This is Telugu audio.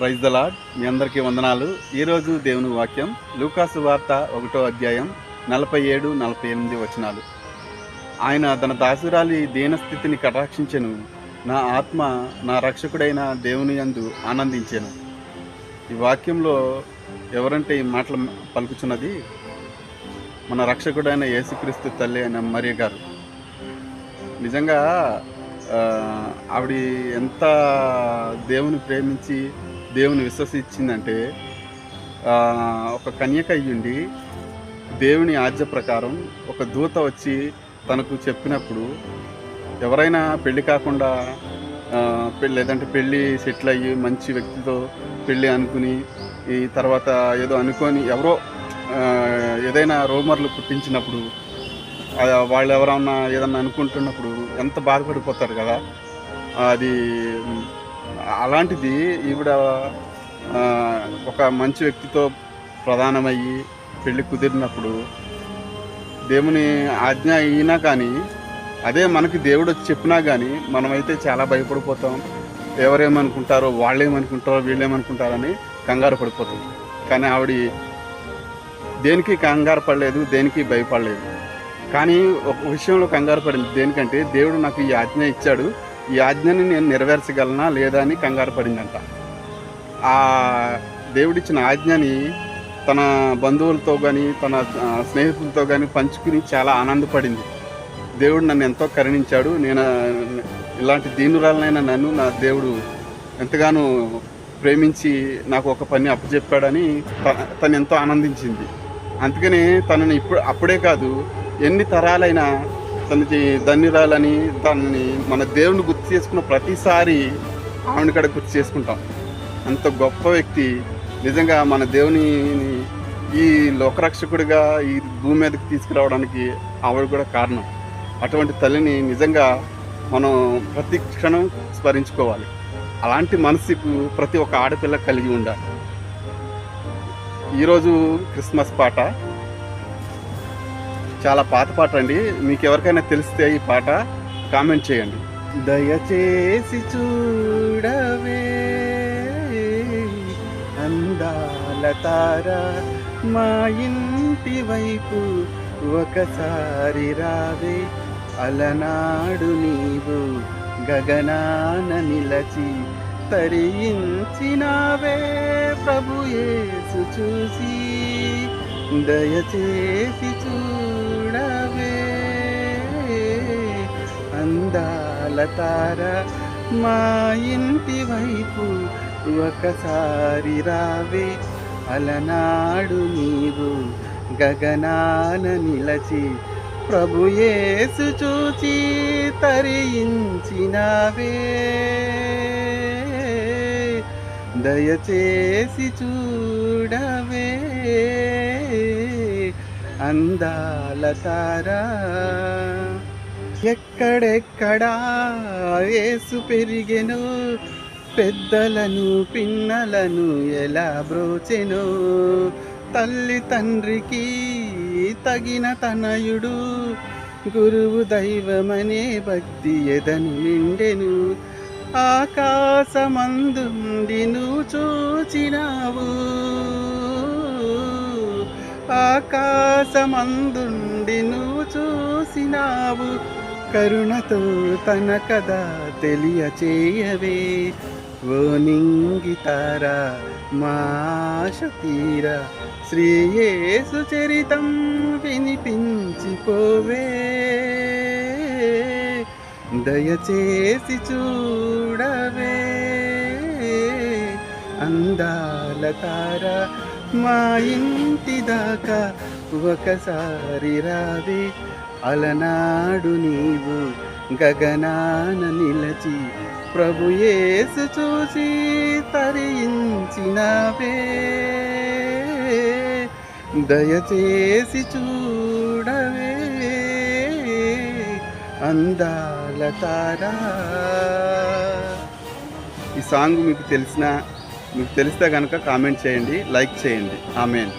ప్రైజ్ ద లాడ్ మీ అందరికీ వందనాలు. ఈరోజు దేవుని వాక్యం లూకాసు వార్త ఒకటో అధ్యాయం నలభై ఏడు నలభై ఎనిమిది వచనాలు. ఆయన తన దాసురాలి దీనస్థితిని కటాక్షించెను. నా ఆత్మ నా రక్షకుడైన దేవుని యందు ఆనందించాను. ఈ వాక్యంలో ఎవరంటే ఈ మాటలు పలుకుచున్నది? మన రక్షకుడైన యేసుక్రీస్తు తల్లి అయిన మరియ గారు. నిజంగా ఆవిడ ఎంత దేవుని ప్రేమించి దేవుని విశ్వసించిందంటే ఒక కన్యక అయ్యుండి దేవుని ఆజ్ఞ ప్రకారం ఒక దూత వచ్చి తనకు చెప్పినప్పుడు ఎవరైనా పెళ్ళి కాకుండా పెళ్ళి లేదంటే పెళ్ళి సెటిల్ అయ్యి మంచి వ్యక్తితో పెళ్ళి అనుకుని ఈ తర్వాత ఏదో అనుకొని ఎవరో ఏదైనా రోమర్లు పుట్టించినప్పుడు వాళ్ళు ఎవరన్నా ఏదన్నా అనుకుంటున్నప్పుడు ఎంత బాధపడిపోతారు కదా. అది అలాంటిది ఈవిడ ఒక మంచి వ్యక్తితో ప్రధానమయ్యి పెళ్ళి కుదిరినప్పుడు దేవుని ఆజ్ఞ అయినా కానీ అదే మనకి దేవుడు వచ్చి చెప్పినా కానీ మనమైతే చాలా భయపడిపోతాం. ఎవరేమనుకుంటారో వాళ్ళేమనుకుంటారో వీళ్ళేమనుకుంటారని కంగారు పడిపోతాం. కానీ ఆవిడ దేనికి కంగారు పడలేదు దేనికి భయపడలేదు. కానీ ఒక విషయంలో కంగారు పడింది దేనికంటే దేవుడు నాకు ఈ ఆజ్ఞ ఇచ్చాడు. ఈ ఆజ్ఞని నేను నెరవేర్చగలనా లేదా అని కంగారు పడిందంట. ఆ దేవుడిచ్చిన ఆజ్ఞని తన బంధువులతో కానీ తన స్నేహితులతో కానీ పంచుకుని చాలా ఆనందపడింది. దేవుడు నన్ను ఎంతో కరుణించాడు. నేను ఇలాంటి దీనురాలనైనా నన్ను నా దేవుడు ఎంతగానో ప్రేమించి నాకు ఒక పని అప్పచెప్పాడని త- తను ఎంతో ఆనందించింది. అందుకని తనని ఇప్పుడు అప్పుడే కాదు ఎన్ని తరాలైనా తనకి ధన్యురాలని తనని మన దేవుని గుర్తు చేసుకున్న ప్రతిసారి ఆవిడ కడ గుర్తు చేసుకుంటాం. అంత గొప్ప వ్యక్తి. నిజంగా మన దేవుని ఈ లోకరక్షకుడిగా ఈ భూమి మీదకి తీసుకురావడానికి ఆవిడ కూడా కారణం. అటువంటి తల్లిని నిజంగా మనం ప్రతి క్షణం స్మరించుకోవాలి. అలాంటి మనసుకు ప్రతి ఒక్క ఆడపిల్ల కలిగి ఉండాలి. ఈరోజు క్రిస్మస్ పాట. చాలా పాత పాట అండి. మీకు ఎవరికైనా తెలిస్తే ఈ పాట కామెంట్ చేయండి. దయచేసి చూడవే అందాల తార మా ఇంటి వైపు ఒకసారి రావే. అలనాడు నీవు గగనాన నిలచి తరించినావే ప్రభు యేసు చూసి దయచేసి చూ తార మా ఇంటి వైపు ఒకసారి రావే. అలనాడు నీవు గగనాన నిలచి ప్రభు యేసు చూచి తరించినావే దయచేసి చూడవే. అందాల తారా ఎక్కడెక్కడా వేసు పెరిగెను పెద్దలను పిన్నలను ఎలా బ్రోచెను? తల్లి తండ్రికి తగిన తనయుడు గురువు దైవమనే భక్తి ఎదను నిండెను. ఆకాశమందుండి నువ్వు చూచినావు ఆకాశమందుండి నువ్వు చూసినావు. కరుణతో తన కథ తెలియచేయవే. ఓ నింగితారా మాష తీరా శ్రీయేసు చరితం వినిపించిపోవే. దయచేసి చూడవే. అందాల తారా మా ఇంటి దాకా ఒకసారి రావే అలనాడు నీవు గగనాన నిలచి ప్రభు యేసు చూసి తరించినవే. దయచేసి చూడవే అందాల తారా. ఈ సాంగ్ మీకు తెలిసిన మీకు తెలిస్తే కనుక కామెంట్ చేయండి లైక్ చేయండి. ఆమెన్.